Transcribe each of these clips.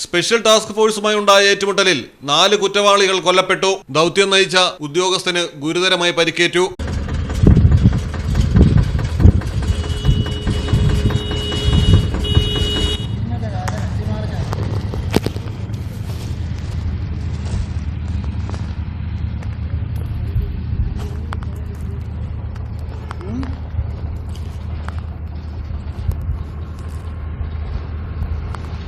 Special task ഫോഴ്സുമായി ഉണ്ടായ ഏറ്റുമുട്ടലിൽ നാല് കുറ്റവാളികൾ കൊല്ലപ്പെട്ടു. ദൗത്യം നയിച്ച ഉദ്യോഗസ്ഥന് ഗുരുതരമായി പരിക്കേറ്റു.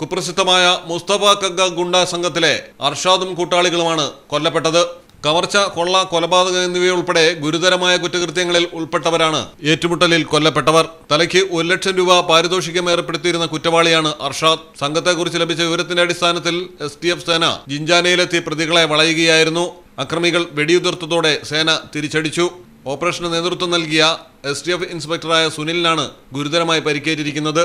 കുപ്രസിദ്ധമായ മുസ്തഫ കഗ്ഗ ഗുണ്ട സംഘത്തിലെ അർഷാദും കൂട്ടാളികളുമാണ് കൊല്ലപ്പെട്ടത്. കവർച്ച കൊള്ള കൊലപാതക എന്നിവയുൾപ്പെടെ ഗുരുതരമായ കുറ്റകൃത്യങ്ങളിൽ ഉൾപ്പെട്ടവരാണ് ഏറ്റുമുട്ടലിൽ കൊല്ലപ്പെട്ടവർ. തലയ്ക്ക് ഒരു ലക്ഷം രൂപ പാരിതോഷികം ഏർപ്പെടുത്തിയിരുന്ന കുറ്റവാളിയാണ് അർഷാദ്. സംഘത്തെക്കുറിച്ച് ലഭിച്ച വിവരത്തിന്റെ അടിസ്ഥാനത്തിൽ എസ് ടി എഫ് സേന ജിഞ്ചാനയിലെത്തി പ്രതികളെ വളയുകയായിരുന്നു. അക്രമികൾ വെടിയുതിർത്തതോടെ സേന തിരിച്ചടിച്ചു. ഓപ്പറേഷന് നേതൃത്വം നൽകിയ എസ് ടി എഫ് ഇൻസ്പെക്ടറായ സുനിലിനാണ് ഗുരുതരമായി പരിക്കേറ്റിരിക്കുന്നത്.